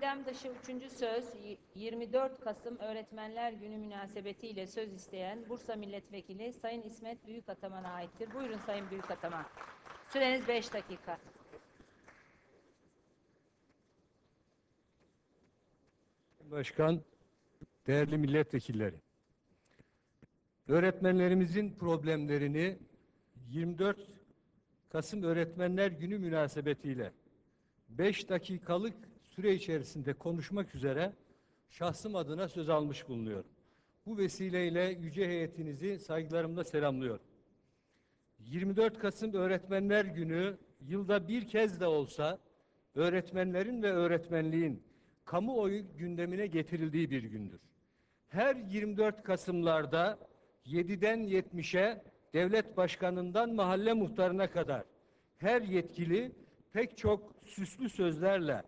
Gündem dışı üçüncü söz y- 24 Kasım Öğretmenler Günü münasebetiyle söz isteyen Bursa Milletvekili Sayın İsmet Büyükataman'a aittir. Buyurun Sayın Büyükataman. Süreniz 5 dakika. Başkan, değerli milletvekilleri. Öğretmenlerimizin problemlerini 24 Kasım Öğretmenler Günü münasebetiyle 5 dakikalık süre içerisinde konuşmak üzere şahsım adına söz almış bulunuyorum. Bu vesileyle yüce heyetinizi saygılarımla selamlıyorum. 24 Kasım Öğretmenler Günü yılda bir kez de olsa öğretmenlerin ve öğretmenliğin kamuoyu gündemine getirildiği bir gündür. Her 24 Kasımlarda 7'den 70'e devlet başkanından mahalle muhtarına kadar her yetkili pek çok süslü sözlerle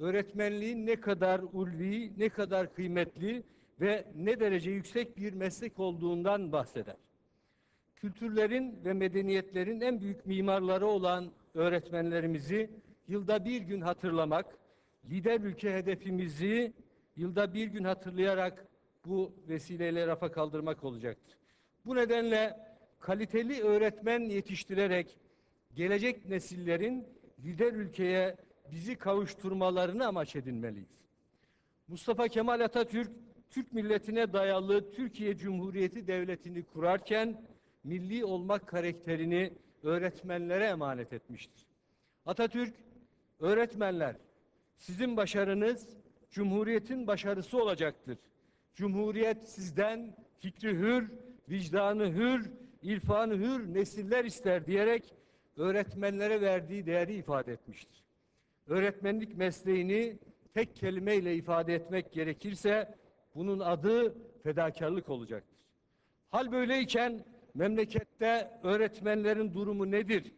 öğretmenliğin ne kadar ulvi, ne kadar kıymetli ve ne derece yüksek bir meslek olduğundan bahseder kültürlerin ve medeniyetlerin en büyük mimarları olan öğretmenlerimizi yılda bir gün hatırlamak, lider ülke hedefimizi yılda bir gün hatırlayarak bu vesileyle rafa kaldırmak olacaktır. Bu nedenle kaliteli öğretmen yetiştirerek gelecek nesillerin lider ülkeye bizi kavuşturmalarını amaç edinmeliyiz. Mustafa Kemal Atatürk Türk milletine dayalı Türkiye Cumhuriyeti Devleti'ni kurarken milli olmak karakterini öğretmenlere emanet etmiştir. Atatürk, öğretmenler sizin başarınız Cumhuriyet'in başarısı olacaktır. Cumhuriyet sizden fikri hür, vicdanı hür, irfanı hür nesiller ister diyerek öğretmenlere verdiği değeri ifade etmiştir öğretmenlik mesleğini tek kelimeyle ifade etmek gerekirse bunun adı fedakarlık olacaktır. Hal böyleyken memlekette öğretmenlerin durumu nedir?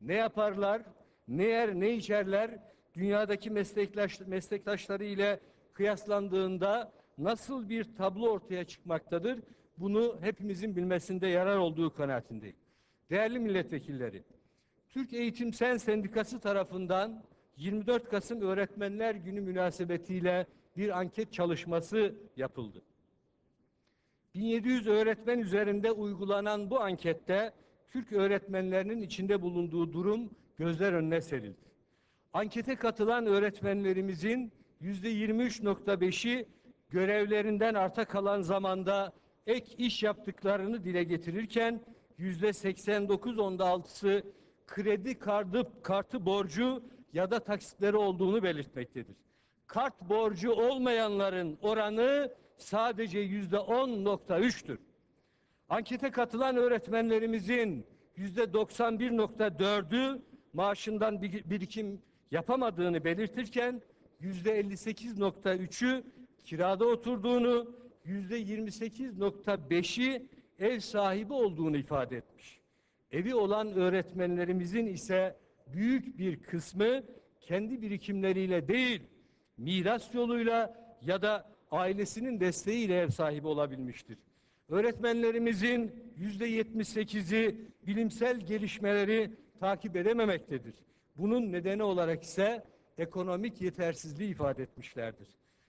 Ne yaparlar? Ne yer, ne içerler? Dünyadaki meslektaş, meslektaşları ile kıyaslandığında nasıl bir tablo ortaya çıkmaktadır? Bunu hepimizin bilmesinde yarar olduğu kanaatindeyim. Değerli milletvekilleri, Türk Eğitim Sen Sendikası tarafından 24 Kasım Öğretmenler Günü münasebetiyle bir anket çalışması yapıldı. 1700 öğretmen üzerinde uygulanan bu ankette Türk öğretmenlerinin içinde bulunduğu durum gözler önüne serildi. Ankete katılan öğretmenlerimizin %23.5'i görevlerinden arta kalan zamanda ek iş yaptıklarını dile getirirken %89.6'sı kredi kartı, kartı borcu ya da taksitleri olduğunu belirtmektedir. Kart borcu olmayanların oranı sadece %10.3'tür. Ankete katılan öğretmenlerimizin yüzde 91.4'ü maaşından bir- birikim yapamadığını belirtirken yüzde 58.3'ü kirada oturduğunu, yüzde 28.5'i ev sahibi olduğunu ifade etmiş. Evi olan öğretmenlerimizin ise büyük bir kısmı kendi birikimleriyle değil, miras yoluyla ya da ailesinin desteğiyle ev sahibi olabilmiştir. Öğretmenlerimizin yüzde 78'i bilimsel gelişmeleri takip edememektedir. Bunun nedeni olarak ise ekonomik yetersizliği ifade etmişlerdir.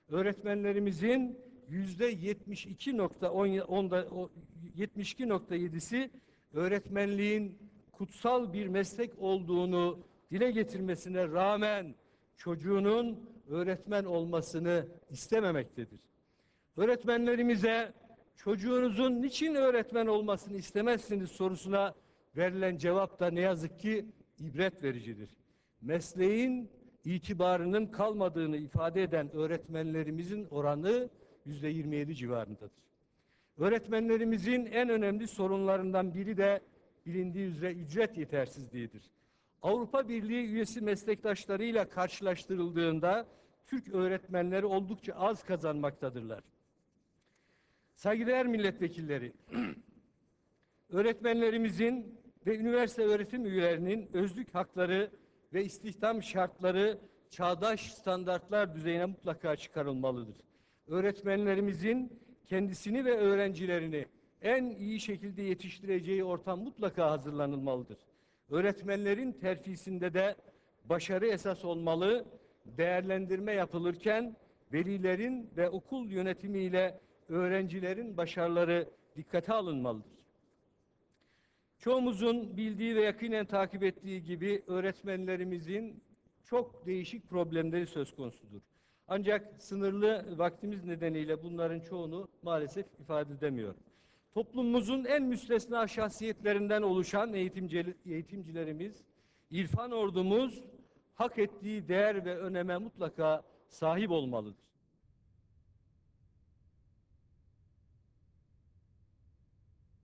Öğretmenlerimizin yüzde 72.7'si öğretmenliğin kutsal bir meslek olduğunu dile getirmesine rağmen çocuğunun öğretmen olmasını istememektedir. Öğretmenlerimize çocuğunuzun niçin öğretmen olmasını istemezsiniz sorusuna verilen cevap da ne yazık ki ibret vericidir. Mesleğin itibarının kalmadığını ifade eden öğretmenlerimizin oranı yüzde 27 civarındadır. Öğretmenlerimizin en önemli sorunlarından biri de bilindiği üzere ücret yetersizliğidir. Avrupa Birliği üyesi meslektaşlarıyla karşılaştırıldığında Türk öğretmenleri oldukça az kazanmaktadırlar. Saygıdeğer milletvekilleri, öğretmenlerimizin ve üniversite öğretim üyelerinin özlük hakları ve istihdam şartları çağdaş standartlar düzeyine mutlaka çıkarılmalıdır. Öğretmenlerimizin kendisini ve öğrencilerini en iyi şekilde yetiştireceği ortam mutlaka hazırlanılmalıdır. Öğretmenlerin terfisinde de başarı esas olmalı, değerlendirme yapılırken velilerin ve okul yönetimiyle öğrencilerin başarıları dikkate alınmalıdır. Çoğumuzun bildiği ve yakinen takip ettiği gibi öğretmenlerimizin çok değişik problemleri söz konusudur. Ancak sınırlı vaktimiz nedeniyle bunların çoğunu maalesef ifade edemiyorum. Toplumumuzun en müstesna şahsiyetlerinden oluşan eğitimci, eğitimcilerimiz, irfan ordumuz hak ettiği değer ve öneme mutlaka sahip olmalıdır.